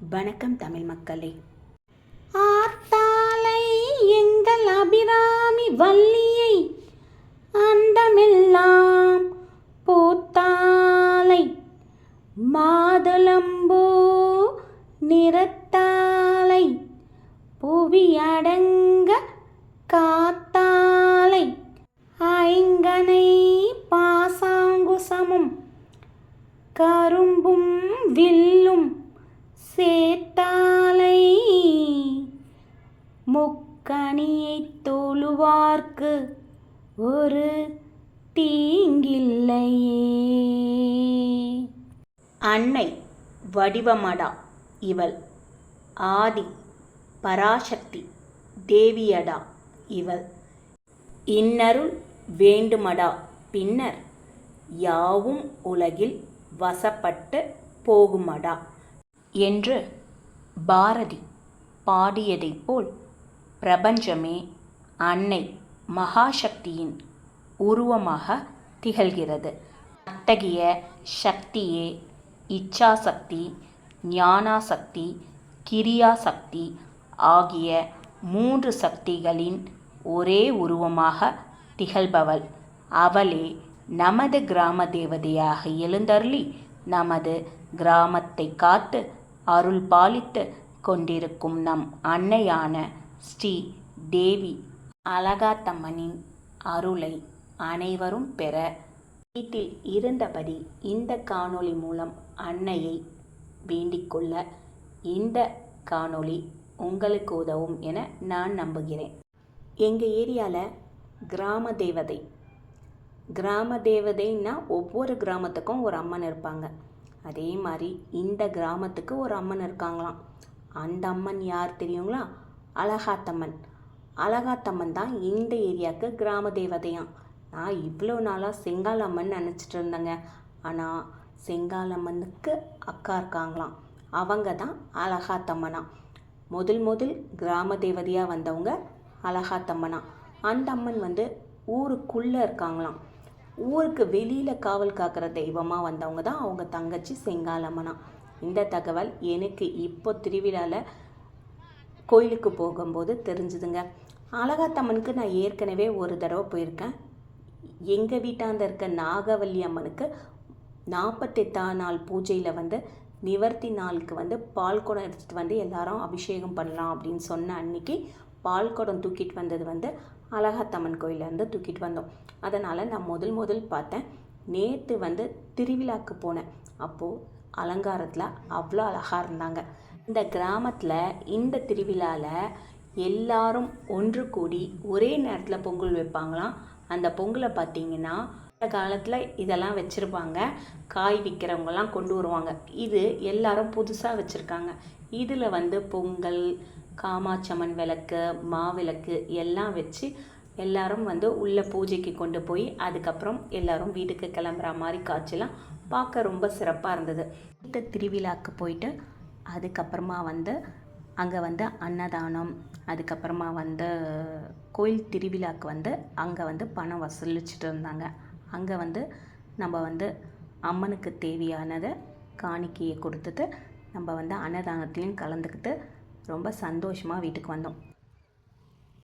வணக்கம் தமிழ் மக்களே. ஆத்தாலை எங்கள் அபிராமி வள்ளியை அண்டமெல்லாம் பூத்தாலை மாதுளம்பூ நிறத்தாலை புவியடங்க காத்தாலை ஐங்கனை பாசாங்குசமும் கரும்பும் வில்லும் பார்க்கு ஒரு தீங்கில்லையே. அன்னை வடிவமடா இவள். ஆதி பராசக்தி தேவியடா இவள். இன்னருள் வேண்டுமடா பின்னர் யாவும் உலகில் வசப்பட்டு போகுமடா என்று பாரதி பாடியதைப் போல் பிரபஞ்சமே அன்னை மகாசக்தியின் உருவமாக திகழ்கிறது. அத்தகைய சக்தியே இச்சாசக்தி ஞானாசக்தி கிரியாசக்தி ஆகிய மூன்று சக்திகளின் ஒரே உருவமாக திகழ்பவள். அவளே நமது கிராம தேவதையாக எழுந்தருளி நமது கிராமத்தை காத்து அருள் பாலித்து கொண்டிருக்கும் நம் அன்னையான ஸ்ரீ தேவி அழகாத்தம்மனின் அருளை அனைவரும் பெற வீட்டில் இருந்தபடி இந்த காணொளி மூலம் அன்னையை வேண்டிக்கொள்ள இந்த காணொளி உங்களுக்கு உதவும் என நான் நம்புகிறேன். எங்கள் ஏரியாவில் கிராம தேவதை. கிராம தேவதைன்னா ஒவ்வொரு கிராமத்துக்கும் ஒரு அம்மன் இருப்பாங்க. அதே மாதிரி இந்த கிராமத்துக்கு ஒரு அம்மன் இருக்காங்களாம். அந்த அம்மன் யார் தெரியுங்களா? அழகாத்தம்மன். அழகாத்தம்மன் தான் இந்த ஏரியாவுக்கு கிராம தேவதையாம். நான் இவ்வளோ நாளாக செங்காலம்மன் நினச்சிட்டு இருந்தேங்க. ஆனால் செங்காலம்மனுக்கு அக்கா இருக்காங்களாம். அவங்க தான் அழகாத்தம்மனா. முதல் முதல் கிராம தேவதையாக வந்தவங்க அழகாத்தம்மனா. அந்த அம்மன் வந்து ஊருக்குள்ளே இருக்காங்களாம். ஊருக்கு வெளியில் காவல் காக்கிற தெய்வமாக வந்தவங்க தான் அவங்க தங்கச்சி செங்காலம்மனா இந்த தகவல் எனக்கு இப்போ திருவிழாவில் கோயிலுக்கு போகும்போது தெரிஞ்சுதுங்க. அழகாத்தம்மனுக்கு நான் ஏற்கனவே ஒரு தடவை போயிருக்கேன். எங்கள் வீட்டாண்ட இருக்க நாகவல்லி அம்மனுக்கு நாற்பத்தெட்டா நாள் பூஜையில் வந்து நிவர்த்தி நாளுக்கு வந்து பால் குடம் எடுத்துகிட்டு வந்து எல்லாரும் அபிஷேகம் பண்ணலாம் அப்படின்னு சொன்ன அன்னைக்கு பால் குடம் தூக்கிட்டு வந்தது வந்து அழகாத்தம்மன் கோயிலேருந்து தூக்கிட்டு வந்தோம். அதனால் நான் முதல் முதல் பார்த்தேன். நேற்று வந்து திருவிழாக்கு போனேன். அப்போது அலங்காரத்தில் அவ்வளோ அழகாக இருந்தாங்க. இந்த கிராமத்தில் இந்த திருவிழாவில் எல்லாரும் ஒன்று கூடி ஒரே நேரத்தில் பொங்கல் வைப்பாங்களாம். அந்த பொங்கலை பார்த்தீங்கன்னா அந்த காலத்தில் இதெல்லாம் வச்சுருப்பாங்க. காய் விற்கிறவங்கலாம் கொண்டு வருவாங்க. இது எல்லாரும் புதுசாக வச்சுருக்காங்க. இதில் வந்து பொங்கல் காமாச்சம்மன் விளக்கு மாவிளக்கு எல்லாம் வச்சு எல்லாரும் வந்து உள்ள பூஜைக்கு கொண்டு போய் அதுக்கப்புறம் எல்லாரும் வீட்டுக்கு கிளம்புற மாதிரி காட்சிலாம் பார்க்க ரொம்ப சிறப்பாக இருந்தது. இந்த திருவிழாக்கு போயிட்டு அதுக்கப்புறமா வந்து அங்கே வந்து அன்னதானம் அதுக்கப்புறமா வந்து கோயில் திருவிழாக்கு வந்து அங்கே வந்து பணம் வசூலிச்சுட்டு இருந்தாங்க. அங்கே வந்து நம்ம வந்து அம்மனுக்கு தேவையானதை காணிக்கையை கொடுத்துட்டு நம்ம வந்து அன்னதானத்துலேயும் கலந்துக்கிட்டு ரொம்ப சந்தோஷமாக வீட்டுக்கு வந்தோம்.